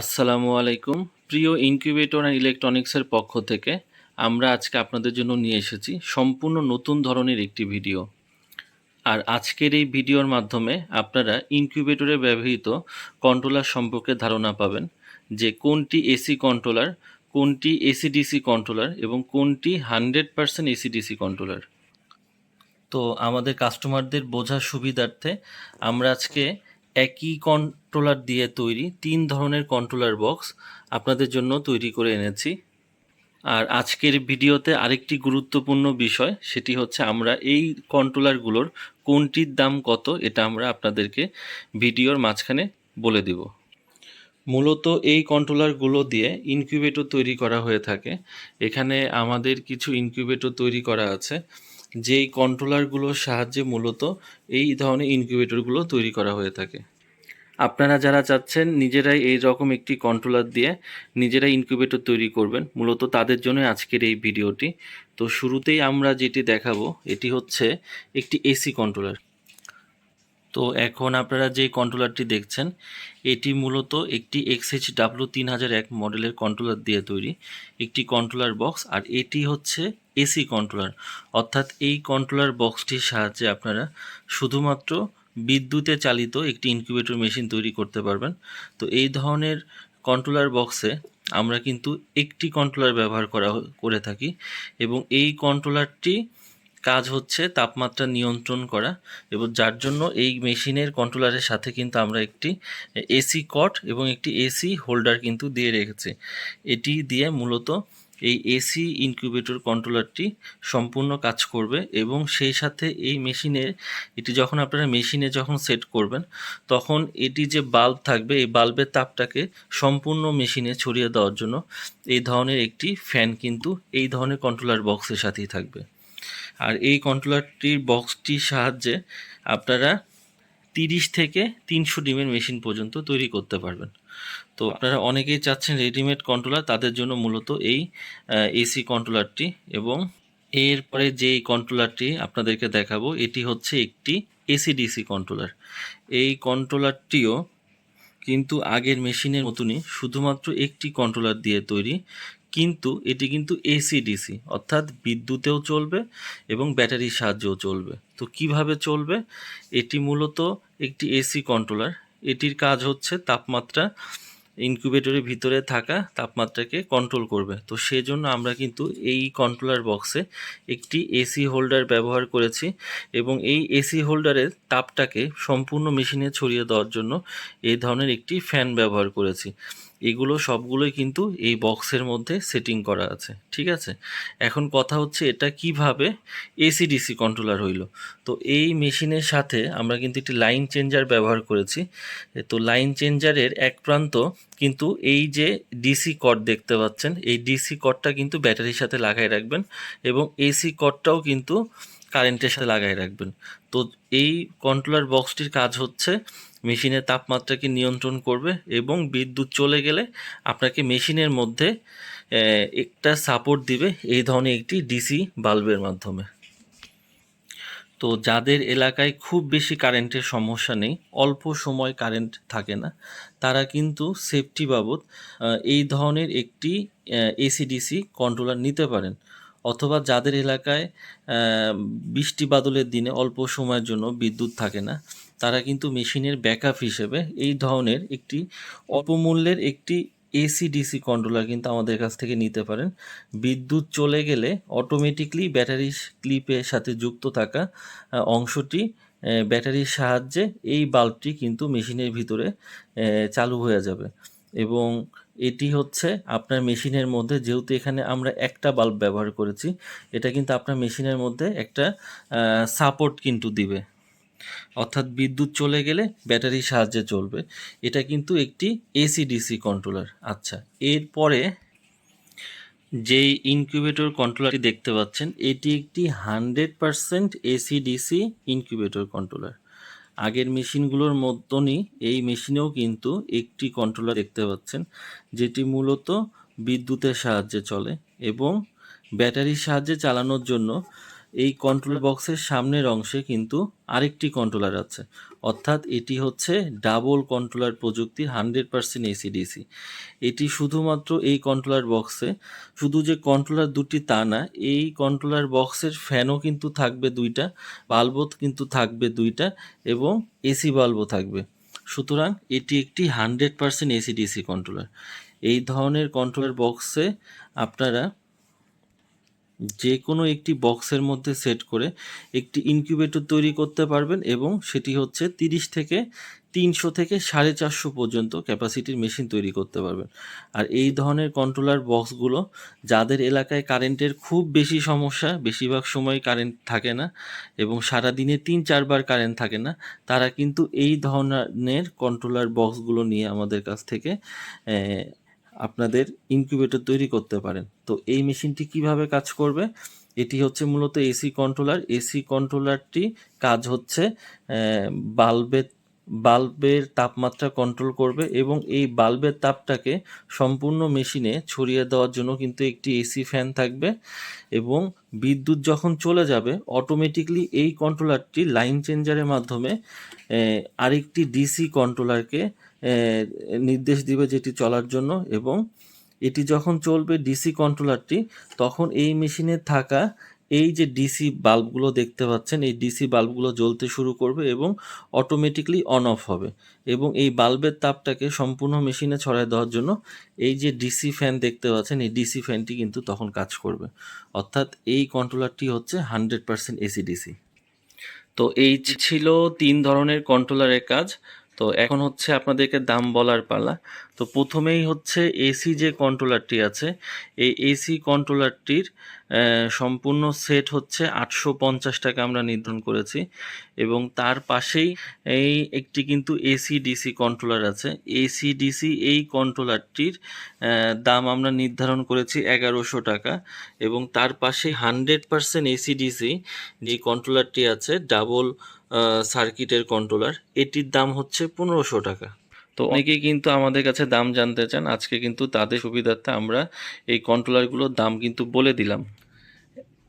আসসালামু আলাইকুম। প্রিয় ইনকিউবেটর অ্যান্ড ইলেকট্রনিক্সের পক্ষ থেকে আমরা আজকে আপনাদের জন্য নিয়ে এসেছি সম্পূর্ণ নতুন ধরনের একটি ভিডিও। আর আজকের এই ভিডিওর মাধ্যমে আপনারা ইনকিউবেটরে ব্যবহৃত কন্ট্রোলার সম্পর্কে ধারণা পাবেন যে কোনটি এসি কন্ট্রোলার, কোনটি এসিডিসি কন্ট্রোলার এবং কোনটি হান্ড্রেড পার্সেন্ট এসিডিসি কন্ট্রোলার। তো আমাদের কাস্টমারদের বোঝার সুবিধার্থে আমরা আজকে একই কন্ট্রোলার দিয়ে তৈরি তিন ধরনের কন্ট্রোলার বক্স আপনাদের জন্য তৈরি করে এনেছি। আর আজকের ভিডিওতে আরেকটি গুরুত্বপূর্ণ বিষয়, সেটি হচ্ছে আমরা এই কন্ট্রোলারগুলোর কোনটির দাম কত, এটা আমরা আপনাদেরকে ভিডিওর মাঝখানে বলে দিব। মূলত এই কন্ট্রোলারগুলো দিয়ে ইনকিউবেটর তৈরি করা হয়ে থাকে। এখানে আমাদের কিছু ইনকিউবেটর তৈরি করা আছে। যেই কন্ট্রোলারগুলোর সাহায্যে মূলত এই ধরনের ইনকিউবেটরগুলো তৈরি করা হয়ে থাকে। আপনারা যারা চাচ্ছেন নিজেরাই এই রকম একটি কন্ট্রোলার দিয়ে নিজেরাই ইনকিউবেটর তৈরি করবেন, মূলত তাদের জন্য আজকের এই ভিডিওটি তো শুরুতেই আমরা যেটি দেখাবো, এটি হচ্ছে একটি এসি কন্ট্রোলার তো এখন আপনারা যে কন্ট্রোলারটি দেখছেন, এটি মূলত একটি এক্সএইচ ডাব্লু তিন হাজার এক মডেলের কন্ট্রোলার দিয়ে তৈরি, একটি কন্ট্রোলার বক্স আর এটি হচ্ছে এসি কন্ট্রোলার অর্থাৎ এই কন্ট্রোলার বক্সটির সাহায্যে আপনারা শুধুমাত্র বিদ্যুতে চালিত একটি ইনকিউবেটর মেশিন তৈরি করতে পারবেন। তো এই ধরনের কন্ট্রোলার বক্সে আমরা কিন্তু একটি কন্ট্রোলার ব্যবহার করা, করে থাকি এবং এই কন্ট্রোলারটি কাজ হচ্ছে তাপমাত্রা নিয়ন্ত্রণ করা এবং যার জন্য এই মেশিনের কন্ট্রোলারের সাথে কিন্তু আমরা একটি এসি কট এবং একটি এসি হোল্ডার কিন্তু দিয়ে রেখেছি। এটি দিয়ে মূলত এই এসি ইনকিউবেটর কন্ট্রোলারটি সম্পূর্ণ কাজ করবে এবং সেই সাথে এই মেশিনের এটি যখন আপনারা মেশিনে যখন সেট করবেন, তখন এটি যে বাল্ব থাকবে, এই বাল্বের তাপটাকে সম্পূর্ণ মেশিনে ছড়িয়ে দেওয়ার জন্য এই ধরনের একটি ফ্যান কিন্তু এই ধরনের কন্ট্রোলার বক্সের সাথেই থাকবে। আর এই কন্ট্রোলারটির বক্সটির সাহায্যে আপনারা তিরিশ থেকে তিনশো ডিমের মেশিন পর্যন্ত তৈরি করতে পারবেন। তো আপনারা অনেকেই চাচ্ছেন রেডিমেড কন্ট্রোলার তাদের জন্য মূলত এই এসি কন্ট্রোলারটি এবং এরপরে যেই কন্ট্রোলারটি আপনাদেরকে দেখাবো, এটি হচ্ছে একটি এসিডিসি কন্ট্রোলার এই কন্ট্রোলারটিও কিন্তু আগের মেশিনের মতনই শুধুমাত্র একটি কন্ট্রোলার দিয়ে তৈরি। কিন্তু এটি কিন্তু এসিডিসি অর্থাৎ বিদ্যুতেও চলবে এবং ব্যাটারির সাহায্যেও চলবে। তো কীভাবে চলবে? এটি মূলত একটি এসি কন্ট্রোলার এটির কাজ হচ্ছে তাপমাত্রা ইনকিউবেটরের ভিতরে থাকা তাপমাত্রাকে কন্ট্রোল করবে। তো সেজন্য আমরা কিন্তু এই কন্ট্রোলার বক্সে একটি এসি হোল্ডার ব্যবহার করেছি এবং এই এসি হোল্ডারের তাপটাকে সম্পূর্ণ মেশিনে ছড়িয়ে দেওয়ার জন্য এই ধরনের একটি ফ্যান ব্যবহার করেছি। এগুলো সবগুলোই কিন্তু এই বক্সের মধ্যে সেটিং করা আছে, ঠিক আছে? এখন কথা হচ্ছে এটা কীভাবে এসিডিসি কন্ট্রোলার হইল। তো এই মেশিনের সাথে আমরা কিন্তু একটি লাইন চেঞ্জার ব্যবহার করেছি। তো লাইন চেঞ্জারের এক প্রান্ত কিন্তু এই যে ডিসি কট দেখতে পাচ্ছেন, এই ডিসি কটটা কিন্তু ব্যাটারির সাথে লাগাই রাখবেন এবং এসি কটটাও কিন্তু কারেন্টের সাথে লাগাই রাখবেন। তো এই কন্ট্রোলার বক্সটির কাজ হচ্ছে মেশিনের তাপমাত্রাকে নিয়ন্ত্রণ করবে এবং বিদ্যুৎ চলে গেলে আপনাকে মেশিনের মধ্যে একটা সাপোর্ট দিবে এই ধরনের একটি ডিসি বাল্বের মাধ্যমে। তো যাদের এলাকায় খুব বেশি কারেন্টের সমস্যা নেই, অল্প সময় কারেন্ট থাকে না, তারা কিন্তু সেফটি বাবদ এই ধরনের একটি এসিডিসি কন্ট্রোলার নিতে পারেন। অথবা যাদের এলাকায় বৃষ্টি বাদলের দিনে অল্প সময়ের জন্য বিদ্যুৎ থাকে না তারা কিন্তু মেশিনের ব্যাকআপ হিসেবে এই ধরনের একটি অল্প মূল্যের একটি এসি, ডিসি কন্ট্রোলার কিন্তু আমাদের কাছ থেকে নিতে পারেন। বিদ্যুৎ চলে গেলে অটোমেটিকলি ব্যাটারি ক্লিপের সাথে যুক্ত থাকা অংশটি ব্যাটারির সাহায্যে এই বাল্বটি কিন্তু মেশিনের ভিতরে চালু হয়ে যাবে। এবং এটি হচ্ছে আপনার মেশিনের মধ্যে, যেহেতু এখানে আমরা একটা বাল্ব ব্যবহার করেছি, এটা কিন্তু আপনার মেশিনের মধ্যে একটা সাপোর্ট কিন্তু দিবে। অর্থাৎ বিদ্যুৎ চলে গেলে ব্যাটারির সাহায্যে চলবে। এটা কিন্তু একটি এসি ডিসি কন্ট্রোলার আচ্ছা এরপরে যেই ইনকিউবেটর কন্ট্রোলারটি দেখতে পাচ্ছেন, এটি একটি hundred percent AC DC incubator controller আগের মেশিনগুলোর মতনই এই মেশিনেও কিন্তু একটি কন্ট্রোলার দেখতে পাচ্ছেন, যেটি মূলত বিদ্যুতের সাহায্যে চলে এবং ব্যাটারির সাহায্যে চালানোর জন্য এই কন্ট্রোল বক্সের সামনের অংশে কিন্তু আরেকটি কন্ট্রোলার আছে। অর্থাৎ এটি হচ্ছে ডাবল কন্ট্রোলার প্রযুক্তির হান্ড্রেড পার্সেন্ট এসিডিসি এটি শুধুমাত্র এই কন্ট্রোলার বক্সে শুধু যে কন্ট্রোলার দুটি তা না, এই কন্ট্রোলার বক্সের ফ্যানও কিন্তু থাকবে দুইটা বাল্বও কিন্তু থাকবে দুইটা এবং এসি বাল্বও থাকবে। সুতরাং এটি একটি হান্ড্রেড পার্সেন্ট এসিডিসি কন্ট্রোলার এই ধরনের কন্ট্রোলার বক্সে আপনারা যে কোনো একটি বক্সের মধ্যে সেট করে একটি ইনকিউবেটর তৈরি করতে পারবেন এবং সেটি হচ্ছে তিরিশ থেকে তিনশো থেকে সাড়ে চারশো পর্যন্ত ক্যাপাসিটির মেশিন তৈরি করতে পারবেন। আর এই ধরনের কন্ট্রোলার বক্সগুলো যাদের এলাকায় কারেন্টের খুব বেশি সমস্যা, বেশিরভাগ সময় কারেন্ট থাকে না এবং সারা দিনে তিন চারবার কারেন্ট থাকে না, তারা কিন্তু এই ধরনের কন্ট্রোলার বক্সগুলো নিয়ে আমাদের কাছ থেকে আপনাদের ইনকিউবেটর তৈরি করতে পারেন। তো এই মেশিনটি কীভাবে কাজ করবে? এটি হচ্ছে মূলত এসি কন্ট্রোলার এসি কন্ট্রোলারটি কাজ হচ্ছে বাল্বের বাল্বের তাপমাত্রা কন্ট্রোল করবে এবং এই বাল্বের তাপটাকে সম্পূর্ণ মেশিনে ছড়িয়ে দেওয়ার জন্য কিন্তু একটি এসি ফ্যান থাকবে এবং বিদ্যুৎ যখন চলে যাবে অটোমেটিকলি এই কন্ট্রোলারটি লাইন চেঞ্জারের মাধ্যমে আরেকটি ডিসি কন্ট্রোলারকে নির্দেশ দিবে যেটি চলার জন্য এবং এটি যখন চলবে ডিসি কন্ট্রোলারটি তখন এই মেশিনে থাকা এই যে ডিসি বাল্বগুলো দেখতে পাচ্ছেন, এই ডিসি বাল্বগুলো জ্বলতে শুরু করবে এবং অটোমেটিকলি অন অফ হবে। এবং এই বাল্বের তাপটাকে সম্পূর্ণ মেশিনে ছড়ায় দেওয়ার জন্য এই যে ডিসি ফ্যান দেখতে পাচ্ছেন, এই ডিসি ফ্যানটি কিন্তু তখন কাজ করবে। অর্থাৎ এই কন্ট্রোলারটি হচ্ছে হান্ড্রেড পার্সেন্ট এসি ডিসি তো এই ছিল তিন ধরনের কন্ট্রোলারের কাজ। তো এখন হচ্ছে আপনাদেরকে দাম বলার পালা। তো প্রথমেই হচ্ছে এসি যে কন্ট্রোলারটি আছে, এই এসি কন্ট্রোলারটির সম্পূর্ণ সেট হচ্ছে আটশো পঞ্চাশ টাকা আমরা নির্ধারণ করেছি এবং তার পাশেই এই একটি কিন্তু এসি ডিসি কন্ট্রোলার আছে। এসি ডিসি এই কন্ট্রোলারটির দাম আমরা নির্ধারণ করেছি এগারোশো টাকা এবং তার পাশে হান্ড্রেড পার্সেন্ট এসি ডিসি যে কন্ট্রোলারটি আছে ডাবল সার্কিটের কন্ট্রোলার এটির দাম হচ্ছে পনেরোশো টাকা। তো অনেকেই কিন্তু আমাদের কাছে দাম জানতে চান, আজকে কিন্তু তাদের সুবিধার্থে আমরা এই কন্ট্রোলারগুলোর দাম কিন্তু বলে দিলাম।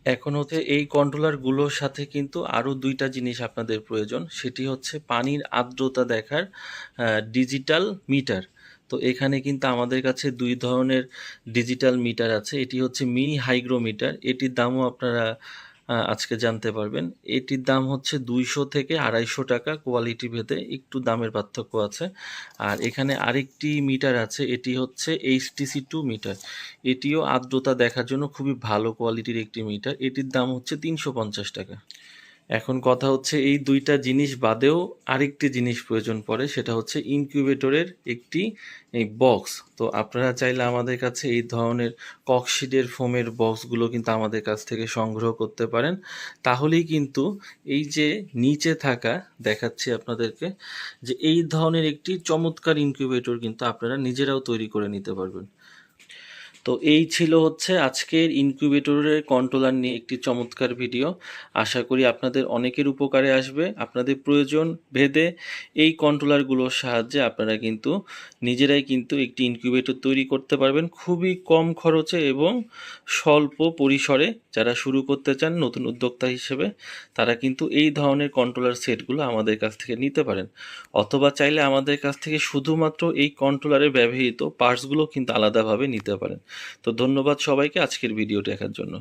এখন হচ্ছে এই কন্ট্রোলারগুলোর সাথে কিন্তু আরও দুইটা জিনিস আপনাদের প্রয়োজন, সেটি হচ্ছে পানির আর্দ্রতা দেখার ডিজিটাল মিটার তো এখানে কিন্তু আমাদের কাছে দুই ধরনের ডিজিটাল মিটার আছে, এটি হচ্ছে মিনি হাইগ্রোমিটার এটির দামও আপনারা আজকে জানতে পারবেন। এটির দাম হচ্ছে দুইশো থেকে আড়াইশো টাকা। কোয়ালিটি ভেদে একটু দামের পার্থক্য আছে। আর এখানে আরেকটি মিটার আছে। এটি হচ্ছে এইচটিসি টু মিটার। এটিও আর্দ্রতা দেখার জন্য খুবই ভালো কোয়ালিটির একটি মিটার। এটির দাম হচ্ছে তিনশো পঞ্চাশ টাকা। এখন কথা হচ্ছে এই দুইটা জিনিস বাদেও আরেকটি জিনিস প্রয়োজন পড়ে, সেটা হচ্ছে ইনকিউবেটরের একটি, এই বক্স। তো আপনারা চাইলে আমাদের কাছে এই ধরনের ককশিডের ফোমের বক্সগুলো কিন্তু আমাদের কাছ থেকে সংগ্রহ করতে পারেন। তাহলেই কিন্তু এই যে নিচে থাকা দেখাচ্ছি আপনাদেরকে, যে এই ধরনের একটি চমৎকার ইনকিউবেটর কিন্তু আপনারা নিজেরাও তৈরি করে নিতে পারবেন। তো এই ছিল হচ্ছে আজকের ইনকিউবেটরের কন্ট্রোলার নিয়ে একটি চমৎকার ভিডিও। আশা করি আপনাদের অনেকের উপকারে আসবে। আপনাদের প্রয়োজন ভেদে এই কন্ট্রোলারগুলোর সাহায্যে আপনারা কিন্তু নিজেরাই কিন্তু একটি ইনকিউবেটর তৈরি করতে পারবেন খুবই কম খরচে এবং স্বল্প পরিসরে যারা শুরু করতে চান নতুন উদ্যোক্তা হিসেবে, তারা কিন্তু এই ধরনের কন্ট্রোলার সেটগুলো আমাদের কাছ থেকে নিতে পারেন। অথবা চাইলে আমাদের কাছ থেকে শুধুমাত্র এই কন্ট্রোলারে ব্যবহৃত পার্টসগুলো কিন্তু আলাদাভাবে নিতে পারেন। তো ধন্যবাদ সবাইকে আজকের ভিডিও দেখার জন্য।